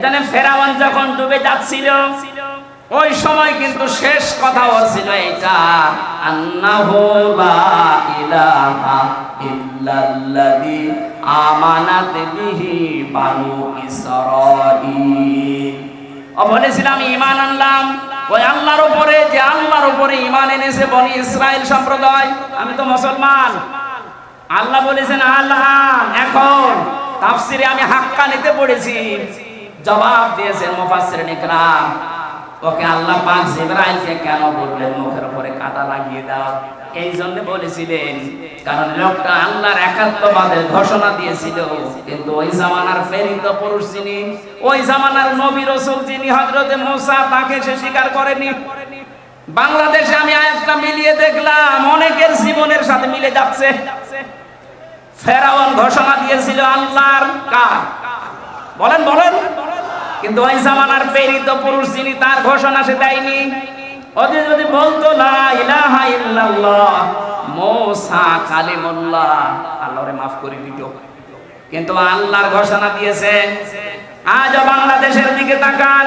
এখানে ফেরাওয়ান যখন ডুবে যাচ্ছিল, ওই সময় কিন্তু শেষ কথা ছিল এটা আন্নাহু আমানাত বলেছিলাম, ঈমান আনলাম। ওই আল্লাহর উপরে, যে আল্লাহর উপরে ঈমান এনেছে বনি ইসরাইল সম্প্রদায়, আমি তো মুসলমান। আল্লাহ বলেছেন, আল্লাহ, এখন তাফসিরে আমি হাক্কা নিতে পড়েছি। জবাব দিয়েছেন মুফাসসির ইকরাম। ওকে আল্লাহ পাক জিবরাইলকে কেন বললেন? মুখের উপরে কাদা লাগিয়ে দাও। এই জন্য বলেছিলেন, কারণ লোকটা আল্লাহর একাত্মবাদের ঘোষণা দিয়েছিল, কিন্তু ওই জামানার প্রেরিত পুরুষ যিনি, ওই জামানার নবী রসুল যিনি হযরতে মুসা, তাকে সে স্বীকার করেনি। বাংলাদেশে আমি আয়াতটা মিলিয়ে দেখলাম, অনেকের জীবনের সাথে মিলে যাচ্ছে। ফেরাউন ঘোষণা দিয়েছিল, আল্লাহর কার? বলেন বলেন। কিন্তু ওই জামানার প্রেরিত পুরুষ যিনি তার ঘোষণা সে দেয়নি। ওদের যদি বলতো মুসা কালিমুল্লাহ আল্লাহরে মাফ করে দিত। কিন্তু আল্লাহর ঘোষণা দিয়েছে, আজ বাংলাদেশের দিকে তাকান।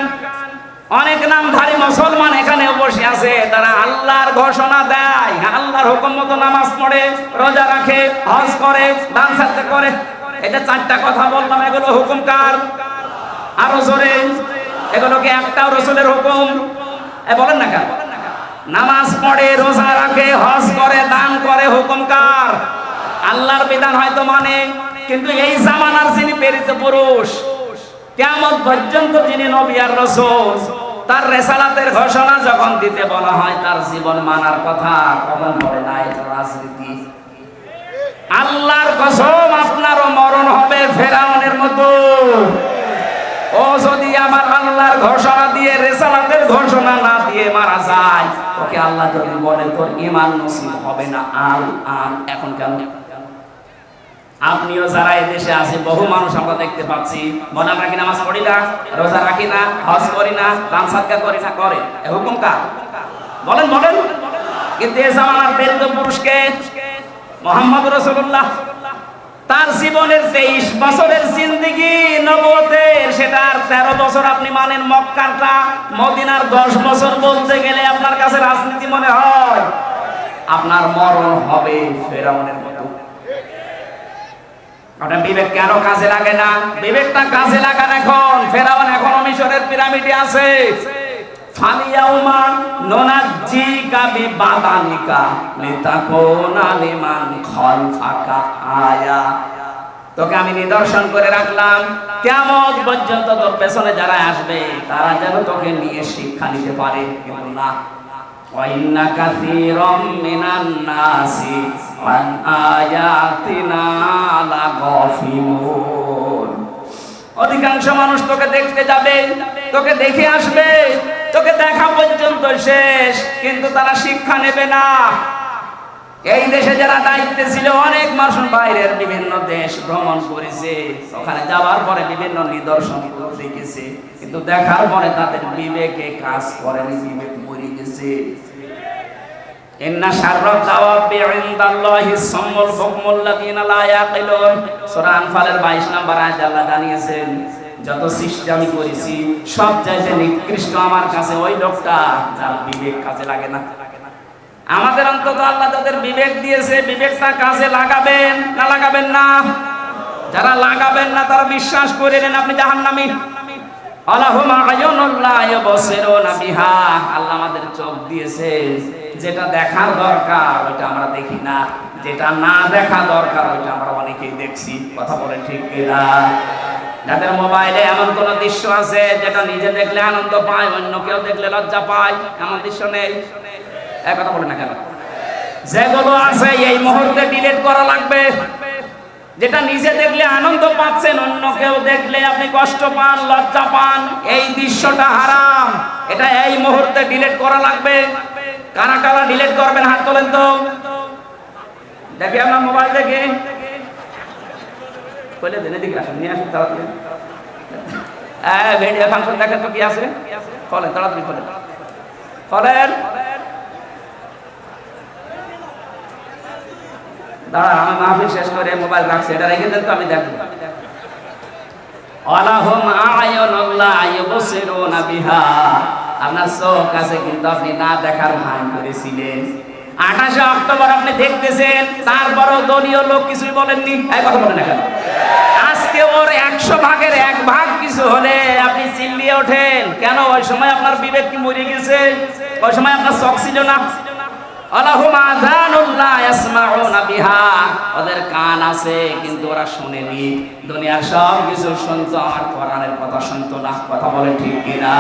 অনেক নামধারী মুসলমান এখানে বসে আছে, তারা আল্লাহর ঘোষণা দেয়। আল্লাহর হুকুম মতো নামাজ পড়ে, রোজা রাখে, হজ করে করে। এটা চারটা কথা বললাম, এগুলো হুকুম কার? আরও জোরে। এগুলো কি একটাও রসুলের হুকুম? এ বলেন না কেন? নামাজ পড়ে, রোজা রাখে, হজ করে, দান করে, হুকুম কার? আল্লাহর বিধান হয়তো মানে কিন্তু এই জামানার যিনি প্রেরিত পুরুষ কেমন পর্যন্ত যিনি নবী আর রসুল, তার রেসালাতের ঘোষণা যখন দিতে বলা হয়, তার জীবন মানার কথা কখন বলে না এটা রাজনীতি। আল্লাহর কসম আপনারও মরণ হবে ফেরাউনের মতো ও যদি আমার আল্লাহর ঘোষণা দিয়ে, রেসালাতের ঘোষণা না দিয়ে মারা যায়। ওকে আল্লাহ যদি বলে, তোর ইমান নসিব হবে না, আল, আন, এখন কেন? আপনিও যারা এই দেশে আছে বহু মানুষ আমরা দেখতে পাচ্ছি। মনে আমরা কি নামাজ পড়ি না, রোজা রাখি না, হজ করি না, দান সাদকা করি না, করে। হুকুম কার? বলেন বলেন। কিন্তু এ জামানার প্রেরিত পুরুষকে মোহাম্মদ রসুল্লাহ জীবনের তেইশ বছরের জিন্দিগি নবতের সেটার তেরো বছর আপনি মানেন মক্কারটা মদিনার দশ বছর বলতে গেলে আপনার কাছে রাজনীতি মনে হয়? আপনার মরণ হবে ফেরাউনের মতো। আপনার বিবেক কেন কাজে লাগে না? বিবেকটা কাজে লাগান এখন। ফেরাউন এখনও মিশরের পিরামিডে আছে। আয়া। তোকে আমি নিদর্শন করে রাখলাম কেমন পর্যন্ত তোর পেছনে যারা আসবে তারা যেন তোকে নিয়ে শিক্ষা নিতে পারে কিন্তু না وإن كثيرا من الناس عن آياتنا لغافلون অধিকাংশ মানুষ তোকে দেখতে যাবে তোকে দেখে আসবে তোকে দেখা পর্যন্ত শেষ কিন্তু তারা শিক্ষা নেবে না এই দেশে যারা দায়িত্বে ছিল, অনেক মানুষ বাইরের বিভিন্ন দেশ ভ্রমণ করেছে। ওখানে যাওয়ার পরে বিভিন্ন নিদর্শন দেখেছে। কিন্তু দেখার পরে তাদের বিবেকে কাজ করেনি, বিবেক মরে গেছে। ইন্না শাররাত দাওয়াবি ইনদাল্লাহি সাম্মুল বুকমুল লাযিনা লা ইয়াকিলুন। সূরা আনফালের 22 নম্বর আয়াত আল্লাহ জানিয়েছেন, যত সৃষ্টি আমি করেছি, সব চাইতে নিকৃষ্ট আমার কাছে ওই লোকটা যার বিবেক কাজে লাগে না। আমাদের অন্তত আল্লাহ তাদের বিবেক দিয়েছে, বিবেকটা কাজে লাগাবেন, না লাগাবেন না? যারা লাগাবেন না, তারা বিশ্বাস করে নেন আপনি জাহান্নামী। আল্লাহুম্মা আয়ুনুল্লাহ ইয়াবসিরুনা বিহা। আল্লাহ আমাদের চোখ দিয়েছে, যেটা দেখার দরকার, ওইটা আমরা দেখি না। যেটা না দেখা দরকার, ওইটা আমরা অনেকেই দেখছি। কথা বলেন ঠিক কিনা? যাদের মোবাইলে এমন কোন দৃশ্য আছে, যেটা নিজে দেখলে আনন্দ পায়, অন্য কেউ দেখলে লজ্জা পায়, এমন দৃশ্য নেই। কথা বলে না কেন? যেগুলো আছে, এই মুহূর্তে ডিলিট করা লাগবে। যেটা নিজে দেখলে আনন্দ পাচ্ছেন, অন্য কেউ দেখলে আপনি কষ্ট পান, লজ্জা পান, এই দৃশ্যটা হারাম। এটা এই মুহূর্তে ডিলিট করা লাগবে। কারা কারা ডিলিট করবেন, হাত তোলেন তো। দেখি আমার মোবাইল দেখে। কইলে দেনে দিকে আসুন, নিয়ে আসুন, তাড়াতাড়ি। হ্যাঁ ভিডিও ফাংশন দেখেন তো কি আছে। খোলেন, তাড়াতাড়ি খোলেন। খোলেন। দাঁড়া আমি মাহফিল শেষ করে মোবাইল রাখছি, এটা রেখে দেন তো, আমি দেখব। ওয়ালাহুম আয়ুনুল্লাহ ইউবসিরুনা বিহা। আপনার চোখ আছে কিন্তু আপনি না দেখার ভান করেছিলেন। আঠাশে অক্টোবর আপনি দেখতেছেন, তারপরও দলীয় লোক কিছুই বলেননি। এই কথা বলেন না কেন? আজকে ওর একশো ভাগের এক ভাগ কিছু হলে আপনি চিল্লিয়ে ওঠেন। কেন? ওই সময় আপনার বিবেক কি মরে গেছে? ওই সময় আপনার চোখ ছিল না? আলাহুম আযানুল্লাহ ইয়াসমাউনা বিহা। ওদের কান আছে, কিন্তু ওরা শুনেনি। দুনিয়ার সব কিছু শুনতো, আমার কোরআনের কথা শুনতো না। কথা বলে ঠিক কিনা?